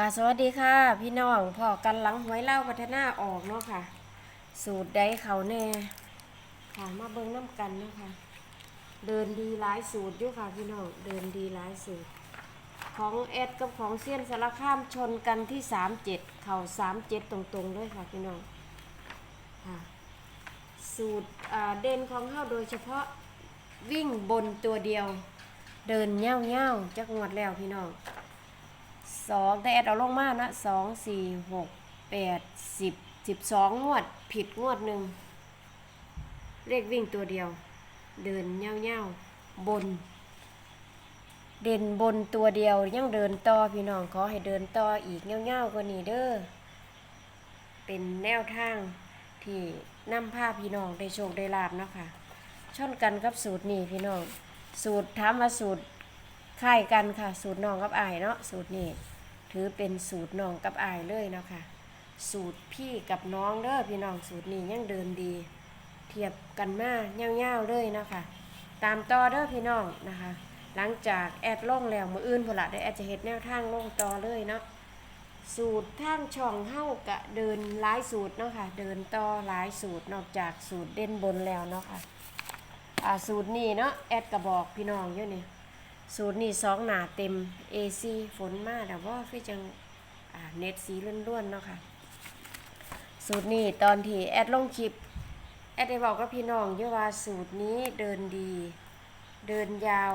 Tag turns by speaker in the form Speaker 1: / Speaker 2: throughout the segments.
Speaker 1: กาสวัสดีค่ะ พี่น้องพอกันหลังหวยเล่าพัฒนาออกเนาะค่ะ สูตรใดเขาแน่ค่ะมาเบิ่งน้ำกันเนาะค่ะ เดินดีหลายสูตรอยู่ค่ะพี่น้องเดินดีหลายสูตร ของเอ็ดกับของเซียนสารข้ามชนกันที่สามเจ็ดเข่าสามเจ็ดตรงๆเลยค่ะพี่น้องค่ะสูตรเด่นของเฮาโดยเฉพาะวิ่งบนตัวเดียว เดินเง่าเง่าจักงวดแล้วพี่น้อง สองแต่แอดเอาลงมานะสองสี่หกแปดสิบสิบสองงวด ผิดงวดหนึ่งเลขวิ่งตัวเดียว เดินเง่าเง่าๆบน เด่นบนตัวเดียวยังเดินต่อพี่น้องขอให้เดินต่ออีกเง่าเง่าๆกว่านี้เด้อเป็นแนวทางที่นำพาพี่น้องได้โชคได้ลาบเนาะค่ะชนกันกับสูตรนี้พี่น้อง สูตรถามว่าสูตรคล้ายกันค่ะ สูตรน้องกับอายเนาะสูตรนี้ ถือเป็นสูตรน้องกับอายเลยเนาะค่ะ สูตรพี่กับน้องเด้อพี่น้องสูตรนี้ยังเดินดี เทียบกันมาเง่าวๆเลยเนาะค่ะ ตามต่อเด้อพี่น้องนะคะ หลังจากแอดล่องแล้วมืออื่นพละได้แอดจะเฮ็ดแนวทางล่องต่อเลยเนาะสูตรทางช่องเฮ้ากะเดินหลายสูตรเนาะค่ะ เดินต่อหลายสูตรนอกจากสูตรเด่นบนแล้วเนาะค่ะ อ่าสูตรนี้เนาะแอดกระบอกพี่น้องอยู่นี่ สูตรนี้สองหนาเต็ม AC ฝนมากแต่ว่าคือจังเน็ตสีล้วนๆเนาะค่ะสูตรนี้ตอนที่แอดลงคลิป แอดได้บอกกับพี่น้องเยอะว่าสูตรนี้เดินดี เดินยาว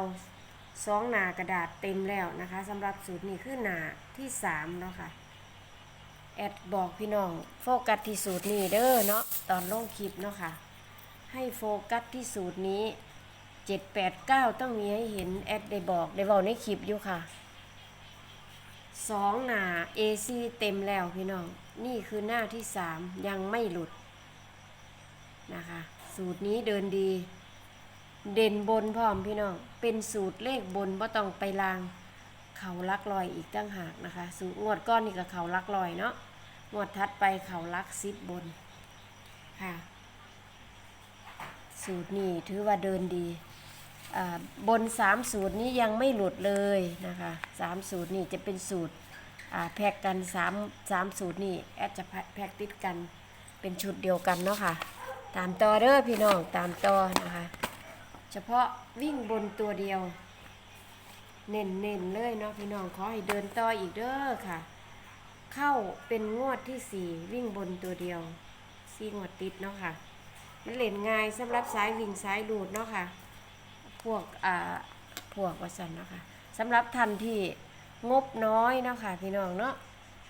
Speaker 1: สองหนากระดาษเต็มแล้วนะคะสำหรับสูตรนี้คือหนาที่สามเนาะค่ะแอดบอกพี่น้องโฟกัสที่สูตรนี้เด้อเนาะตอนลงคลิปเนาะค่ะให้โฟกัสที่สูตรนี้ จ็ดแปดเก้าต้องมีให้เห็นแอดได้บอกได้บอกในคลิปอยู่ค่ะสองหน้า AC เต็มแล้วพี่น้อง นี่คือหน้าที่สามยังไม่หลุดนะคะ สูตรนี้เดินดี เด่นบนพร้อมพี่น้อง เป็นสูตรเลขบนว่าต้องไปลาง เขาลักลอยอีกตั้งหากนะคะ สูตรงวดก้อนนี่กับเขาลักลอยเนาะงวดทัดไปเขาลักซิบบนค่ะ สูตรนี้ถือว่าเดินดี บนสามสูตรนี้ยังไม่หลุดเลยนะคะสามสูตรนี้จะเป็นสูตรแพ็กกันสามสามสูตรนี้แอดจะแพ็กติดกันเป็นชุดเดียวกันเนาะค่ะตามต่อเด้อพี่น้องตามต่อนะคะ เฉพาะวิ่งบนตัวเดียว เน้นเน้นเลยเนาะพี่น้องขอให้เดินต่ออีกเด้อค่ะ เข้าเป็นงวดที่สี่วิ่งบนตัวเดียวสี่งวดติดเนาะค่ะมันเล่นง่ายสำหรับสายวิ่งสายดูดเนาะค่ะ พวกอ่าพวกวสันนะคะสำหรับท่านที่งบน้อยเนาะค่ะพี่น้องเนาะ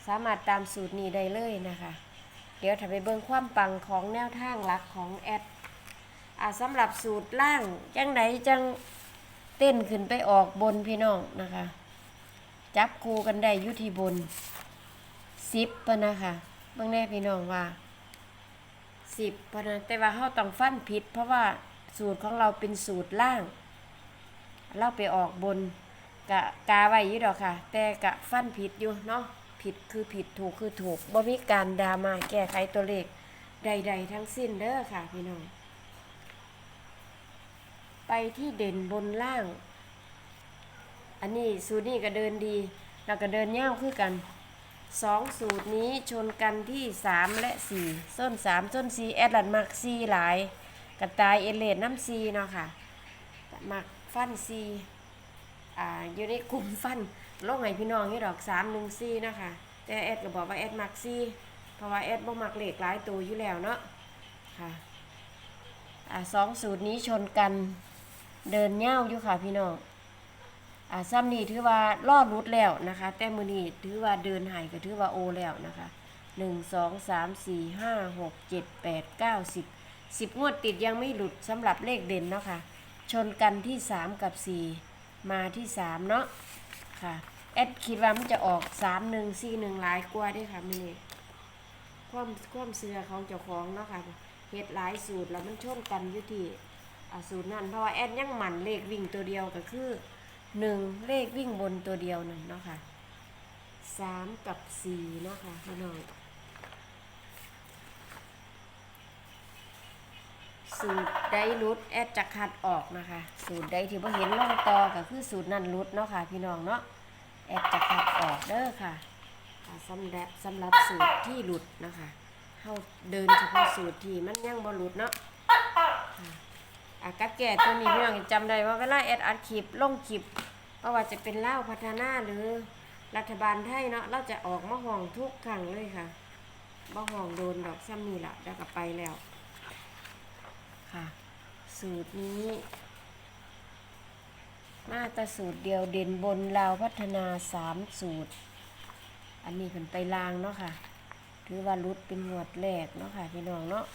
Speaker 1: สามารถตามสูตรนี้ได้เลยนะคะ เดี๋ยวถ้าไปเบิ่งความปังของแนวทางหลักของแอดอ่าสำหรับสูตรล่างจังไหนจังเต้นขึ้นไปออกบนพี่น้องนะคะ จับคูกันได้ยุทีบนสิบปะนะคะเบิ่งแน่พี่น้องว่าสิบเพราะนั้นแต่ว่าเขาต้องฟันผิด เพราะว่าสูตรของเราเป็นสูตรล่าง เราไปออกบนกะกาไว้ยู่ดอกค่ะ แต่กะฟันผิดอยู่เนาะผิดคือผิดถูกคือถูกบ่มีการดรามาแก้ไขตัวเลขใด ๆ ทั้งสิ้นเด้อค่ะพี่น้องไปที่เด่นบนล่าง อันนี้สูตรนี้ก็เดินดี แล้วก็เดินย่าวคือกันสองสูตรนี้ชนกันที่สามและสี่ส้นสามส้นสี่แอดลันมักซีหลายกระตายเอเลดน้ำซีเนาะค่ะ มักฟันซีอ่าอยู่ในกลุ่มฟันโลกไหนพี่น้องนี่ดอกสามหนึ่งซีนะคะแต่แอดก็บอกว่าแอดมักซีเพราะว่าแอดบ่มักเหล็กหลายตัวอยู่แล้วเนาะค่ะอ่าสองสูตรนี้ชนกันเดินเง่าอยู่ค่ะพี่น้องอ่าซ้ำนี่ถือว่าล่อดรุดแล้วนะคะ แต่มือนี้ถือว่าเดินหายก็ถือว่าโอแล้วนะคะหนึ่งสองสามสี่ห้าหกเจ็ดแปดเก้าสิบสิบงวดติดยังไม่หลุดสำหรับเลขเด่นเนาะค่ะ ชนกันที่สามกับสี่มาที่สามเนาะค่ะแอดคิดว่ามันจะออกสามหนึ่งสี่หนึ่งหลายกว่าด้วยค่ะมือนี้ความความเสือของเจ้าของเนาะค่ะเฮ็ดหลายสูตรแล้วมันชนกันอยู่ที่สูตรนั้นเพราะว่าแอดยังหมั่นเลขวิ่งตัวเดียวก็คือหนึ่งเลขวิ่งบนตัวเดียวหนึ่งเนาะค่ะสามกับสี่เนาะค่ะพี่น้อง สูตรใดรุดแอดจะคัดออกนะคะ สูตรใดที่พ่เห็นล่องต่อก็คือสูตรนั่นรุดเนาะค่ะ พี่น้องเนาะแอดจะคัดออกเด้อค่ะสำหรับสำหรับสูตรที่หลุดนะคะเฮาเดินเฉพาะสูตรที่มันยังบ่หลุดเนาะค่ะอะกับแก่ตัวนี้พี่น้องจำได้ว่าเวลาแอดอัดคลิปลงคลิปเพราะว่าจะเป็นเล่าพัฒนาหรือรัฐบาลไทยเนาะเราจะออกมาห้องทุกครั้งเลยค่ะบ่ห้องโดนดอกซ้ำนี่แหละแล้วก็ไปแล้ว ค่ะสูตรนี้ มาตรสูตรเดียวเด่นบนลาวพัฒนาสามสูตร อันนี้เป็นไปลางเนาะค่ะถือว่ารุดเป็นหมวดแรกเนาะค่ะพี่น้องเนาะ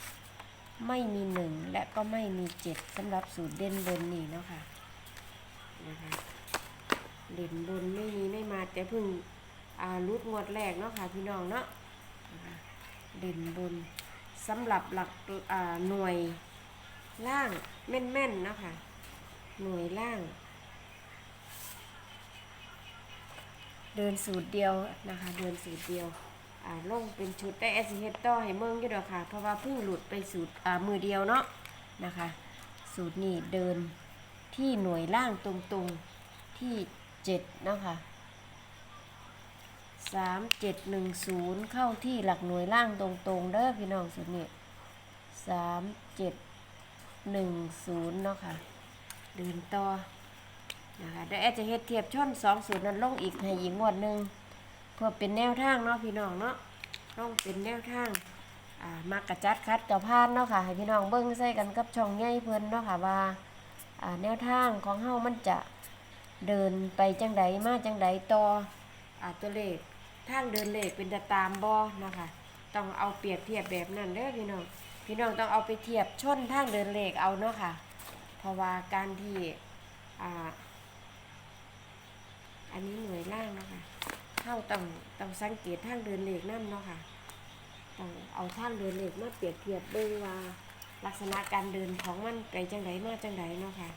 Speaker 1: ไม่มีหนึ่งและก็ไม่มีเจ็ดสำหรับสูตรเด่นบนนี่เนาะค่ะนะคะเด่นบนไม่มีไม่มาแต่เพิ่งรุดงวดแรกเนาะค่ะพี่น้องเนาะเด่นบนสำหรับหลักหน่วย ล่างแม่นๆเนาะค่ะ หน่วยล่าง เดินสูตรเดียวนะคะ เดินสูตรเดียวอ่าลงเป็นชุดได้เอสเฮดต่อให้เมืองอยู่ดอกค่ะ เพราะว่าเพิ่งหลุดไปสูตรอ่ามือเดียวเนาะนะคะ สูตรนี้เดินที่หน่วยล่างตรงๆที่เจ็ดเนาะคะสามเจ็ดหนึ่งศูนย์เข้าที่หลักหน่วยล่างตรงๆเด้อพี่น้องสูตรนี้สามเจ็ด หนึ่งศูนย์เนาะค่ะ เดินต่อนะคะเดี๋ยวแอดจะเฮ็ดเทียบช่อนสองสูตรนั้นลงอีกให้อีกงวดหนึ่งเพื่อเป็นแนวทางเนาะพี่น้องเนาะต้องเป็นแนวทางอ่ามากระจัดคัดกับพานเนาะค่ะให้พี่น้องเบิ้งใส่กันกับช่องใหญ่เพิ่นเนาะค่ะว่าอ่าแนวทางของเฮามันจะเดินไปจังใดมาจังใดต่ออ่าตัวเลขทางเดินเลขเป็นจะตามบ่นะคะต้องเอาเปรียบเทียบแบบนั้นเด้อพี่น้อง พี่น้องต้องเอาไปเทียบชนทางเดินเลขเอาเนาะค่ะ เพราะว่าการที่อ่าอันนี้หน่วยล่างเนาะคะเข้าต้องต้องสังเกตทางเดินเหล็กนั่นเนาะค่ะต้องเอาทางเดินเหล็กมาเปรียบเทียบเบิ่งว่าลักษณะการเดินของมันไปจังไดมาจังไดเนาะค่ะ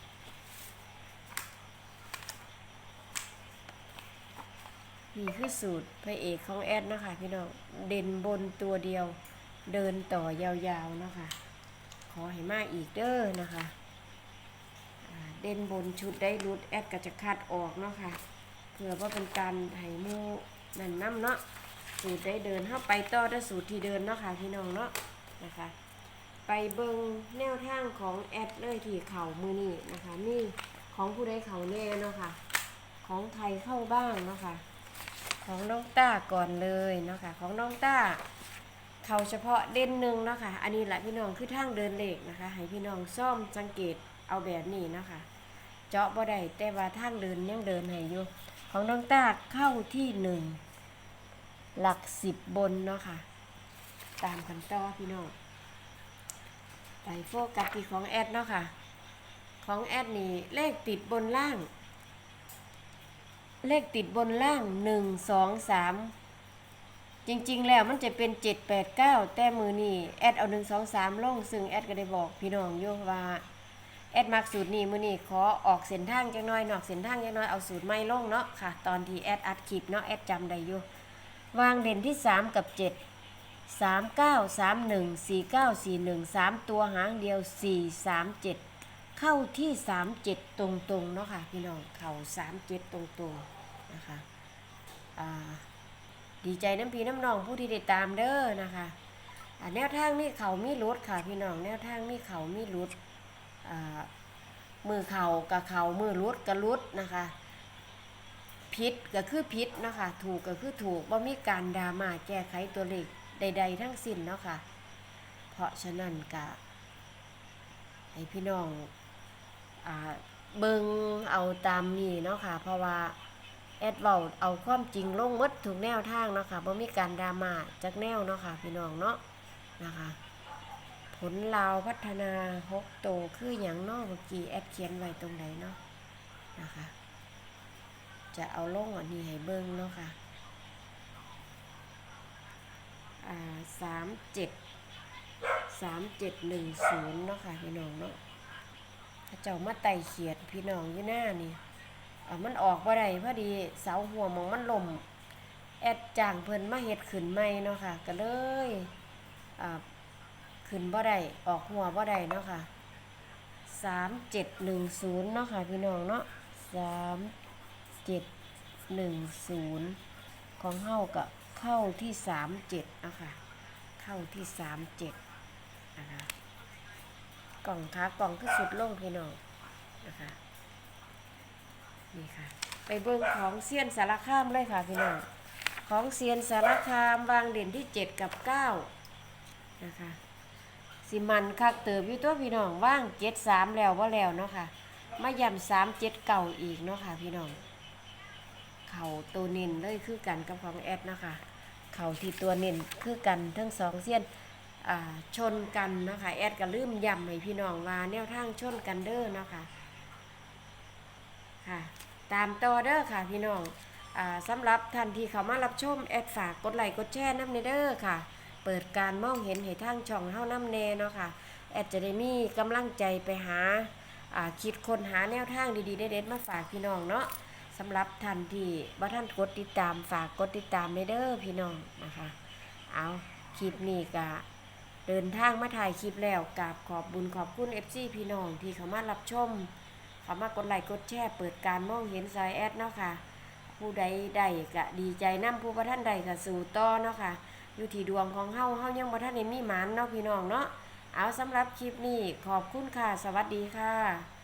Speaker 1: นี่คือสูตรพระเอกของแอดเนาะคะพี่น้องเด่นบนตัวเดียว เดินต่อยาวๆนะคะ ขอให้มาอีกเด้อนะคะเด่นบนชุดได้รุดแอดก็จะคัดออกเนาะค่ะเพื่อว่าเป็นการให้มูนั่นน้ำเนาะสูตรได้เดินเข้าไปต่อได้สูตรที่เดินเนาะค่ะพี่น้องเนาะนะคะ ไปเบิงแนวทางของแอดเลยที่เข่ามือนี่นะคะนี่ของผู้ใดเข่าแน่เนาะค่ะของไทยเข้าบ้างเนาะค่ะของน้องต้าก่อนเลยเนาะค่ะของน้องต้า เขาเฉพาะเด่นหนึ่งเนาะค่ะอันนี้แหละพี่น้องคือทางเดินเหล็กนะคะ ให้พี่น้องซ่อมสังเกตเอาแบบนี้เนาะคะ เจาะบ่ได้แต่ว่าทางเดินยังเดินให้อยู่ของน้องตาเข้าที่หนึ่งหลักสิบบนเนาะค่ะ ตามกันต่อพี่น้องไปโฟกัสที่ของแอดเนาะค่ะ ของแอดนี่เลขติดบนล่าง เลขติดบนล่างหนึ่งสองสาม จริง ๆ แล้วมันจะเป็นเจ็ดแปดเก้าแต่มือนี่แอดเอาหนึ่งสองสามลง ซึ่งแอดก็ได้บอกพี่น้องโยว่าแอดมักสูตรนี้มือนี้ขอออกเส้นทางจังน้อยนอกเส้นทางจังน้อยเอาสูตรไม่ลงเนาะค่ะ ตอนที่แอดอัดคลิปเนาะแอดจำได้อยู่วางเด่นที่ 3 กับ 7 3 9 3 1 4 9 4 1 3 ตัวหางเดียว 4 3 7 เข้าที่ 3 7 ตรงๆเนาะค่ะพี่น้อง เข่า3 7 ตรงๆนะคะอ่า ดีใจน้ำพีน้ำนองผู้ที่ได้ตามเด้อนะคะอ่แนวทางมีเขามีรุดค่ะพี่น้องแนวทางมีเขามีรุดมือเข่ากับเข่ามือรุดกับรุดนะคะพิษก็คือพิษนะคะถูกก็คือถูกว่ามีการดราม่าแก้ไขตัวเลขใด ๆ ทั้งสิ้นเนาะค่ะ เพราะฉะนั้นกะให้พี่น้องอเบิงเอาตามนี้เนาะค่ะเพราะว่า แอดเว้าเอาความจริงลงมดถูกแนวทางเนาะค่ะว่ามีการดราม่าจากแนวเนาะค่ะพี่น้องเนาะนะคะ ผลลาวพัฒนาหกโตคืออย่างนอกเมื่อกี้แอดเขียนไว้ตรงไหนเนาะนะคะ จะเอาลงอันนี้ให้เบิ้งเนาะค่ะอ่าสามเจ็ดสามเจ็ดหนึ่งศูนย์เนาะค่ะพี่น้องเนาะเจ้ามาไต่เขียดพี่น้องอยู่หน้านี่ มันออกบ่ได้พอดีเสาหัวมองมันล่มแอดจ้างเพิ่นมาเฮ็ดขึ้นใหม่เนาะค่ะ ก็เลยขึ้นบ่ได้ออกหัวบ่ได้เนาะค่ะสามเจ็ดหนึ่งศูนย์เนาะค่ะพี่น้องเนาะสามเจ็ดหนึ่งศูนย์ของเฮากับเข้าที่สามเจ็ดนะคะเข้าที่สามเจ็ดนะคะกล่องขากล่องคือสุดโล่งพี่น้องนะคะ นี่ค่ะ ไปเบิ่งของเซียนสารคามเลยค่ะพี่น้องของเซียนสารคามวางเด่นที่เจ็ดกับเก้านะคะสิมันคักเติบอยู่ตัวพี่น้องว่างเจ็ดสามแล้วว่าแล้วเนาะค่ะมาย่ำสามเจ็ดเก่าอีกเนาะค่ะพี่น้องเข่าตัวเน้นเลยคือกันกับของแอดนะคะเข่าที่ตัวเน้นคือกันทั้งสองเส้นชนกันเนาะคะแอดก็ลืมย้ำให้พี่น้องว่าแนวทางชนกันเด้อเนาะค่ะ ค่ะ ตามต่อเด้อค่ะพี่น้องอ่าสำหรับท่านที่เขามารับชมแอดฝากกดไลค์กดแชร์น้ำในเด้อค่ะ เปิดการมองเห็นให้ทางช่องเฮาน้ำแน่เนาะค่ะแอดจะได้มีกำลังใจไปหาคิดคนหาแนวทางดีๆได้เด็ดมาฝากพี่น้องเนาะสำหรับท่านที่บ่ท่านกดติดตามฝากกดติดตามในเด้อพี่น้องนะคะ เอาคลิปนี้ก็เดินทางมาถ่ายคลิปแล้วกราบขอบบุญขอบคุณ FC พี่น้องที่เขามารับชม เขามากดไลค์กดแชร์เปิดการมองเห็นซอยแอดเนาะค่ะ ผู้ใดใดก็ดีใจนํผู้บ่ท่านใดก็สู่ต่อเนาะค่ะ อยู่ที่ดวงของเฮาเฮายังบ่ท่านได้มีหมานเนาะพี่น้องเนาะเอาสำหรับคลิปนี้ขอบคุณค่ะ สวัสดีค่ะ